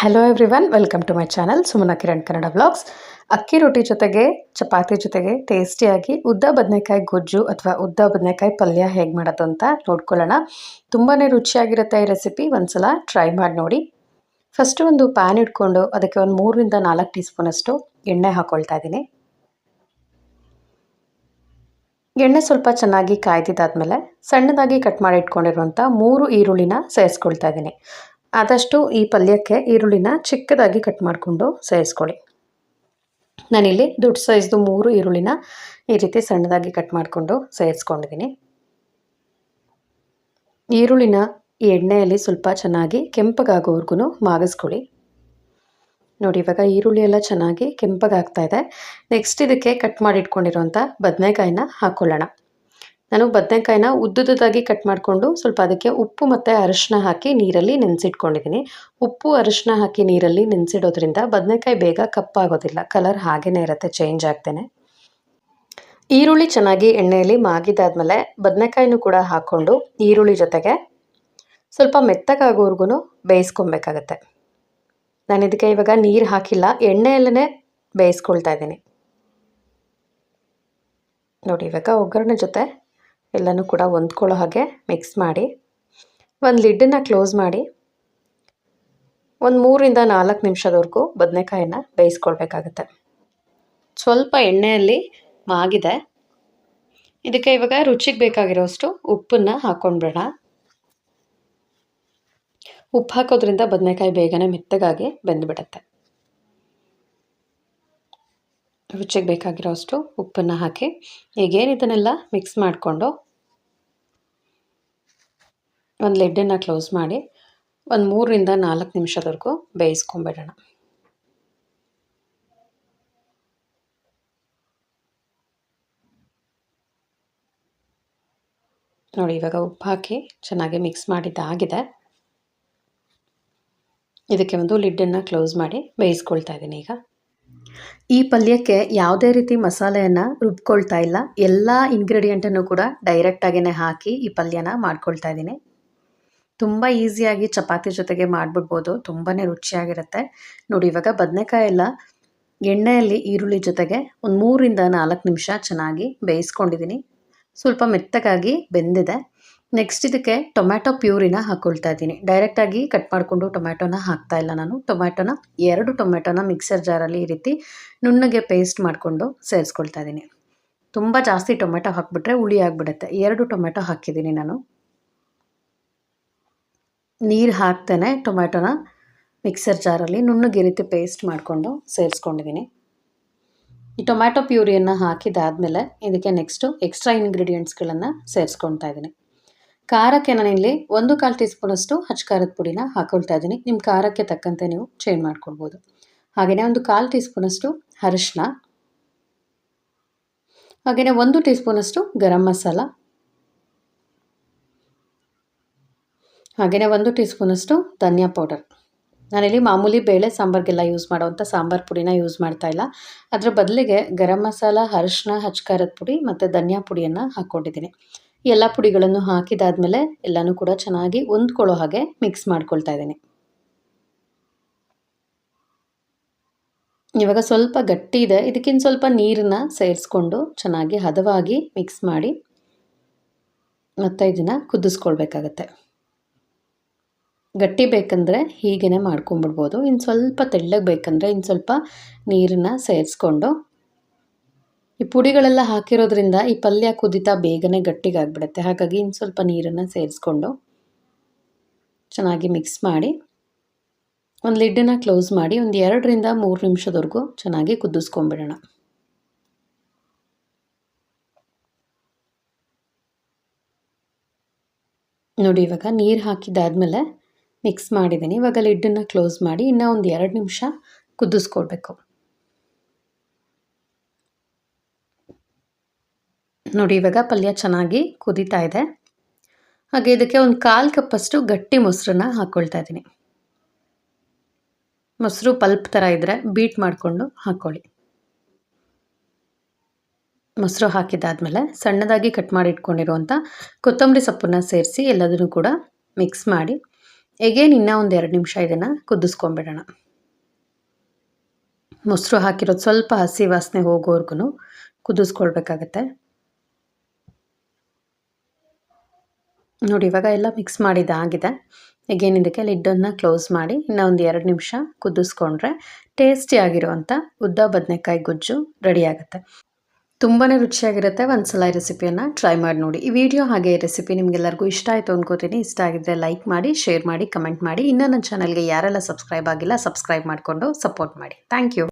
Hello everyone welcome to my channel Sumana Kiran Kannada vlogs ಅಕ್ಕಿ ರೊಟ್ಟಿ ಜೊತೆಗೆ, ಚಪಾತಿ ಜೊತೆಗೆ ಟೇಸ್ಟಿಯಾಗಿ ಉದ್ದ ಬದನೆಕಾಯಿ ಗೊಜ್ಜು ಅಥವಾ ಉದ್ದ ಬದನೆಕಾಯಿ ಪಲ್ಯ ಹೇಗೆ ಮಾಡೋದು ಅಂತ ನೋಡ್ಕೊಳ್ಳೋಣ. ತುಂಬಾ ರುಚಿಯಾಗಿರುತ್ತೆ ಈ ರೆಸಿಪಿ ಒಂದ್ಸಲ ಟ್ರೈ ಮಾಡಿ ನೋಡಿ. ಫಸ್ಟು ಒಂದು ಪ್ಯಾನ್ ಇಟ್ಕೊಂಡು ಅದಕ್ಕೆ ಒಂದು ಮೂರರಿಂದ ನಾಲ್ಕು ಟೀ ಸ್ಪೂನಷ್ಟು ಎಣ್ಣೆ ಹಾಕ್ಕೊಳ್ತಾ ಇದ್ದೀನಿ. ಎಣ್ಣೆ ಸ್ವಲ್ಪ ಚೆನ್ನಾಗಿ ಕಾಯ್ದಿದ್ದಾದಮೇಲೆ ಸಣ್ಣದಾಗಿ ಕಟ್ ಮಾಡಿ ಇಟ್ಕೊಂಡಿರುವಂಥ ಮೂರು ಈರುಳ್ಳಿನ ಸೇರಿಸ್ಕೊಳ್ತಾ ಇದ್ದೀನಿ. ಆದಷ್ಟು ಈ ಪಲ್ಯಕ್ಕೆ ಈರುಳ್ಳಿನ ಚಿಕ್ಕದಾಗಿ ಕಟ್ ಮಾಡಿಕೊಂಡು ಸೇರಿಸ್ಕೊಳ್ಳಿ. ನಾನಿಲ್ಲಿ ದೊಡ್ಡ ಸೈಜ್ದು ಮೂರು ಈರುಳ್ಳಿನ ಈ ರೀತಿ ಸಣ್ಣದಾಗಿ ಕಟ್ ಮಾಡಿಕೊಂಡು ಸೇರಿಸ್ಕೊಂಡಿದ್ದೀನಿ. ಈರುಳ್ಳಿನ ಎಣ್ಣೆಯಲ್ಲಿ ಸ್ವಲ್ಪ ಚೆನ್ನಾಗಿ ಕೆಂಪಗಾಗೋವರೆಗೂ ಮಾಗಿಸ್ಕೊಳ್ಳಿ. ನೋಡಿ, ಇವಾಗ ಈರುಳ್ಳಿ ಎಲ್ಲ ಚೆನ್ನಾಗಿ ಕೆಂಪಗಾಗ್ತಾ ಇದೆ. ನೆಕ್ಸ್ಟ್ ಇದಕ್ಕೆ ಕಟ್ ಮಾಡಿ ಇಟ್ಕೊಂಡಿರೋಂಥ ಬದನೆಕಾಯಿನ ಹಾಕ್ಕೊಳ್ಳೋಣ ನಾನು ಬದನೆಕಾಯಿನ ಉದ್ದುದ್ದಾಗಿ ಕಟ್ ಮಾಡಿಕೊಂಡು ಸ್ವಲ್ಪ ಅದಕ್ಕೆ ಉಪ್ಪು ಮತ್ತು ಅರಿಶಿನ ಹಾಕಿ ನೀರಲ್ಲಿ ನೆನೆಸಿಟ್ಕೊಂಡಿದ್ದೀನಿ. ಉಪ್ಪು ಅರಿಶಿನ ಹಾಕಿ ನೀರಲ್ಲಿ ನೆನೆಸಿಡೋದ್ರಿಂದ ಬದನೆಕಾಯಿ ಬೇಗ ಕಪ್ಪಾಗೋದಿಲ್ಲ ಕಲರ್ ಹಾಗೇ ಇರುತ್ತೆ ಚೇಂಜ್ ಆಗ್ತೇನೆ. ಈರುಳ್ಳಿ ಚೆನ್ನಾಗಿ ಎಣ್ಣೆಯಲ್ಲಿ ಮಾಗಿದಾದ್ಮೇಲೆ ಬದನೆಕಾಯಿನೂ ಕೂಡ ಹಾಕ್ಕೊಂಡು ಈರುಳ್ಳಿ ಜೊತೆಗೆ ಸ್ವಲ್ಪ ಮೆತ್ತಗಾಗೋವರೆಗೂ ಬೇಯಿಸ್ಕೊಬೇಕಾಗತ್ತೆ. ನಾನು ಇದಕ್ಕೆ ಇವಾಗ ನೀರು ಹಾಕಿಲ್ಲ ಎಣ್ಣೆಯಲ್ಲೇ ಬೇಯಿಸ್ಕೊಳ್ತಾ ಇದ್ದೀನಿ. ನೋಡಿ, ಇವಾಗ ಒಗ್ಗರಣೆ ಜೊತೆ ಎಲ್ಲನೂ ಕೂಡ ಹೊಂದ್ಕೊಳ್ಳೋ ಹಾಗೆ ಮಿಕ್ಸ್ ಮಾಡಿ, ಒಂದು ಲಿಡ್ಡನ್ನು ಕ್ಲೋಸ್ ಮಾಡಿ, ಒಂದು ಮೂರಿಂದ ನಾಲ್ಕು ನಿಮಿಷದವರೆಗೂ ಬದನೆಕಾಯಿನ ಬೇಯಿಸ್ಕೊಳ್ಬೇಕಾಗತ್ತೆ. ಸ್ವಲ್ಪ ಎಣ್ಣೆಯಲ್ಲಿ ಮಾಗಿದೆ. ಇದಕ್ಕೆ ಇವಾಗ ರುಚಿಗೆ ಬೇಕಾಗಿರೋಷ್ಟು ಉಪ್ಪನ್ನು ಹಾಕ್ಕೊಂಡ್ಬಿಡೋಣ ಉಪ್ಪು ಹಾಕೋದ್ರಿಂದ ಬದನೆಕಾಯಿ ಬೇಗನೆ ಮೆತ್ತಗಾಗಿ ಬೆಂದುಬಿಡತ್ತೆ. ರುಚಿಗೆ ಬೇಕಾಗಿರೋ ಅಷ್ಟು ಉಪ್ಪನ್ನು ಹಾಕಿ ಈಗೇನು ಇದನ್ನೆಲ್ಲ ಮಿಕ್ಸ್ ಮಾಡಿಕೊಂಡು ಒಂದು ಲಿಡ್ಡನ್ನು ಕ್ಲೋಸ್ ಮಾಡಿ ಒಂದು ಮೂರರಿಂದ ನಾಲ್ಕು ನಿಮಿಷದವರೆಗೂ ಬೇಯಿಸ್ಕೊಂಬಿಡೋಣ. ನೋಡಿ, ಇವಾಗ ಉಪ್ಪು ಹಾಕಿ ಚೆನ್ನಾಗಿ ಮಿಕ್ಸ್ ಮಾಡಿದ್ದಾಗಿದೆ. ಇದಕ್ಕೆ ಒಂದು ಲಿಡ್ಡನ್ನು ಕ್ಲೋಸ್ ಮಾಡಿ ಬೇಯಿಸ್ಕೊಳ್ತಾ ಇದ್ದೀನಿ ಈಗ. ಈ ಪಲ್ಯಕ್ಕೆ ಯಾವುದೇ ರೀತಿ ಮಸಾಲೆಯನ್ನು ರುಬ್ಕೊಳ್ತಾ ಇಲ್ಲ. ಎಲ್ಲ ಇಂಗ್ರೀಡಿಯೆಂಟನ್ನು ಕೂಡ ಡೈರೆಕ್ಟಾಗಿಯೇ ಹಾಕಿ ಈ ಪಲ್ಯನ ಮಾಡ್ಕೊಳ್ತಾ ಇದ್ದೀನಿ ತುಂಬ ಈಸಿಯಾಗಿ ಚಪಾತಿ ಜೊತೆಗೆ ಮಾಡಿಬಿಡ್ಬೋದು. ತುಂಬಾ ರುಚಿಯಾಗಿರುತ್ತೆ. ನೋಡಿ, ಇವಾಗ ಬದನೆಕಾಯಿ ಎಲ್ಲ ಎಣ್ಣೆಯಲ್ಲಿ ಈರುಳ್ಳಿ ಜೊತೆಗೆ ಒಂದು ಮೂರಿಂದ ನಾಲ್ಕು ನಿಮಿಷ ಚೆನ್ನಾಗಿ ಬೇಯಿಸ್ಕೊಂಡಿದ್ದೀನಿ ಸ್ವಲ್ಪ ಮೆತ್ತಗಾಗಿ ಬೆಂದಿದೆ. ನೆಕ್ಸ್ಟ್ ಇದಕ್ಕೆ ಟೊಮ್ಯಾಟೊ ಪ್ಯೂರಿನ ಹಾಕ್ಕೊಳ್ತಾ ಇದ್ದೀನಿ. ಡೈರೆಕ್ಟಾಗಿ ಕಟ್ ಮಾಡಿಕೊಂಡು ಟೊಮ್ಯಾಟೊನ ಹಾಕ್ತಾ ಇಲ್ಲ ನಾನು. ಟೊಮ್ಯಾಟೊನ ಎರಡು ಟೊಮ್ಯಾಟೊನ ಮಿಕ್ಸರ್ ಜಾರಲ್ಲಿ ಈ ರೀತಿ ನುಣ್ಣಗೆ ಪೇಸ್ಟ್ ಮಾಡಿಕೊಂಡು ಸೇರಿಸ್ಕೊಳ್ತಾ ಇದ್ದೀನಿ. ತುಂಬ ಜಾಸ್ತಿ ಟೊಮೆಟೊ ಹಾಕಿಬಿಟ್ರೆ ಹುಳಿ ಆಗಿಬಿಡುತ್ತೆ. ಎರಡು ಟೊಮೆಟೊ ಹಾಕಿದ್ದೀನಿ ನಾನು. ನೀರು ಹಾಕ್ತೇನೆ ಟೊಮ್ಯಾಟೊನ ಮಿಕ್ಸರ್ ಜಾರಲ್ಲಿ ನುಣ್ಣಗೆ ರೀತಿ ಪೇಸ್ಟ್ ಮಾಡಿಕೊಂಡು ಸೇರಿಸ್ಕೊಂಡಿದ್ದೀನಿ. ಈ ಟೊಮ್ಯಾಟೊ ಪ್ಯೂರಿಯನ್ನು ಹಾಕಿದಾದಮೇಲೆ ಇದಕ್ಕೆ ನೆಕ್ಸ್ಟು ಎಕ್ಸ್ಟ್ರಾ ಇಂಗ್ರೀಡಿಯೆಂಟ್ಸ್ಗಳನ್ನು ಸೇರಿಸ್ಕೊಳ್ತಾ ಇದ್ದೀನಿ. ಖಾರಕ್ಕೆ ನಾನಿಲ್ಲಿ ಒಂದು ಕಾಲು ಟೀ ಸ್ಪೂನಷ್ಟು ಹಚ್ಚ ಖಾರದ ಪುಡಿನ ಹಾಕೊಳ್ತಾ ಇದ್ದೀನಿ. ನಿಮ್ಮ ಖಾರಕ್ಕೆ ತಕ್ಕಂತೆ ನೀವು ಚೇಂಜ್ ಮಾಡ್ಕೊಳ್ಬೋದು. ಹಾಗೆಯೇ ಒಂದು ಕಾಲು ಟೀ ಸ್ಪೂನಷ್ಟು ಅರಿಶಿನ ಹಾಗೆಯೇ ಒಂದು ಟೀ ಸ್ಪೂನಷ್ಟು ಗರಂ ಮಸಾಲ. ಹಾಗೆಯೇ ಒಂದು ಟೀ ಸ್ಪೂನಷ್ಟು ಧನಿಯಾ ಪೌಡರ್. ನಾನಿಲ್ಲಿ ಮಾಮೂಲಿ ಬೇಳೆ, ಸಾಂಬಾರ್ಗೆಲ್ಲ ಯೂಸ್ ಮಾಡುವಂಥ ಸಾಂಬಾರು ಪುಡಿನ ಯೂಸ್ ಮಾಡ್ತಾ ಇಲ್ಲ. ಅದರ ಬದಲಿಗೆ ಗರಂ ಮಸಾಲ ಅರಿಶಿನ ಹಚ್ಚ ಖಾರದ ಪುಡಿ ಮತ್ತು ಧನಿಯಾ ಪುಡಿಯನ್ನು ಹಾಕ್ಕೊಂಡಿದ್ದೀನಿ ಎಲ್ಲ ಪುಡಿಗಳನ್ನು ಹಾಕಿದಾದ್ಮೇಲೆ ಎಲ್ಲನೂ ಕೂಡ ಚೆನ್ನಾಗಿ ಹೊಂದ್ಕೊಳ್ಳೋ ಹಾಗೆ ಮಿಕ್ಸ್ ಮಾಡ್ಕೊಳ್ತಾ ಇದ್ದೀನಿ. ಇವಾಗ ಸ್ವಲ್ಪ ಗಟ್ಟಿ ಇದೆ. ಇದಕ್ಕಿಂತ ಸ್ವಲ್ಪ ನೀರನ್ನ ಸೇರಿಸ್ಕೊಂಡು ಚೆನ್ನಾಗಿ ಹದವಾಗಿ ಮಿಕ್ಸ್ ಮಾಡಿ ಮತ್ತೆ ಇದನ್ನು ಕುದಿಸ್ಕೊಳ್ಬೇಕಾಗತ್ತೆ. ಗಟ್ಟಿ ಬೇಕಂದರೆ ಹೀಗೇ ಮಾಡ್ಕೊಂಬಿಡ್ಬೋದು ಇನ್ನು ಸ್ವಲ್ಪ ತೆಳ್ಳಗೆ ಬೇಕಂದರೆ ಇನ್ನು ಸ್ವಲ್ಪ ನೀರನ್ನು ಸೇರಿಸ್ಕೊಂಡು ಈ ಪುಡಿಗಳೆಲ್ಲ ಹಾಕಿರೋದ್ರಿಂದ ಈ ಪಲ್ಯ ಕುದಿತಾ ಬೇಗನೆ ಗಟ್ಟಿಗಾಗ್ಬಿಡುತ್ತೆ. ಹಾಗಾಗಿ ಇನ್ನು ಸ್ವಲ್ಪ ನೀರನ್ನು ಸೇರಿಸ್ಕೊಂಡು ಚೆನ್ನಾಗಿ ಮಿಕ್ಸ್ ಮಾಡಿ ಒಂದು ಲಿಡ್ಡನ್ನು ಕ್ಲೋಸ್ ಮಾಡಿ ಒಂದು ಎರಡರಿಂದ ಮೂರು ನಿಮಿಷದವರೆಗೂ ಚೆನ್ನಾಗಿ ಕುದಿಸ್ಕೊಂಬಿಡೋಣ ನೋಡಿ ಇವಾಗ ನೀರು ಹಾಕಿದ್ದಾದಮೇಲೆ ಮಿಕ್ಸ್ ಮಾಡಿದ್ದೀನಿ. ಇವಾಗ ಲಿಡ್ಡನ್ನು ಕ್ಲೋಸ್ ಮಾಡಿ ಇನ್ನೂ ಒಂದು ಎರಡು ನಿಮಿಷ ಕುದಿಸ್ಕೊಳ್ಬೇಕು ನೋಡಿ, ಇವಾಗ ಪಲ್ಯ ಚೆನ್ನಾಗಿ ಕುದೀತಾ ಇದೆ. ಹಾಗೆ ಇದಕ್ಕೆ ಒಂದು ಕಾಲು ಕಪ್ಪಷ್ಟು ಗಟ್ಟಿ ಮೊಸರನ್ನ ಹಾಕ್ಕೊಳ್ತಾ ಇದ್ದೀನಿ. ಮೊಸರು ಪಲ್ಪ್ ಥರ ಇದ್ದರೆ ಬೀಟ್ ಮಾಡಿಕೊಂಡು ಹಾಕ್ಕೊಳ್ಳಿ ಮೊಸರು ಹಾಕಿದ್ದಾದಮೇಲೆ ಸಣ್ಣದಾಗಿ ಕಟ್ ಮಾಡಿ ಇಟ್ಕೊಂಡಿರುವಂಥ ಕೊತ್ತಂಬರಿ ಸೊಪ್ಪನ್ನು ಸೇರಿಸಿ ಎಲ್ಲದನ್ನು ಕೂಡ ಮಿಕ್ಸ್ ಮಾಡಿ ಎಗೇನ್ ಇನ್ನೂ ಒಂದು ಎರಡು ನಿಮಿಷ ಇದನ್ನು ಕುದಿಸ್ಕೊಂಬಿಡೋಣ ಮೊಸರು ಹಾಕಿರೋದು ಸ್ವಲ್ಪ ಹಸಿ ವಾಸನೆ ಹೋಗೋವರೆಗೂ ಕುದಿಸ್ಕೊಳ್ಬೇಕಾಗತ್ತೆ. ನೋಡಿ, ಇವಾಗ ಎಲ್ಲ ಮಿಕ್ಸ್ ಮಾಡಿದ ಆಗಿದೆ. ಎಗೇನ್ ಇದಕ್ಕೆ ಲಿಡ್ಡನ್ನು ಕ್ಲೋಸ್ ಮಾಡಿ ಇನ್ನೂ ಒಂದು ಎರಡು ನಿಮಿಷ ಕುದಿಸ್ಕೊಂಡ್ರೆ ಟೇಸ್ಟಿಯಾಗಿರುವಂಥ ಉದ್ದ ಬದನೆಕಾಯಿ ಗೊಜ್ಜು ರೆಡಿ ಆಗುತ್ತೆ. ತುಂಬಾ ರುಚಿಯಾಗಿರುತ್ತೆ. ಒಂದ್ಸಲ ರೆಸಿಪಿಯನ್ನು ಟ್ರೈ ಮಾಡಿ ನೋಡಿ. ಈ ವಿಡಿಯೋ ಹಾಗೆ ರೆಸಿಪಿ ನಿಮಗೆಲ್ಲರಿಗೂ ಇಷ್ಟ ಆಯಿತು ಅಂದ್ಕೋತೀನಿ ಇಷ್ಟ ಆಗಿದ್ದರೆ ಲೈಕ್ ಮಾಡಿ ಶೇರ್ ಮಾಡಿ ಕಮೆಂಟ್ ಮಾಡಿ. ಇನ್ನೂ ನನ್ನ ಚಾನಲ್ಗೆ ಯಾರೆಲ್ಲ ಸಬ್ಸ್ಕ್ರೈಬ್ ಆಗಿಲ್ಲ ಸಬ್ಸ್ಕ್ರೈಬ್ ಮಾಡಿಕೊಂಡು ಸಪೋರ್ಟ್ ಮಾಡಿ. Thank you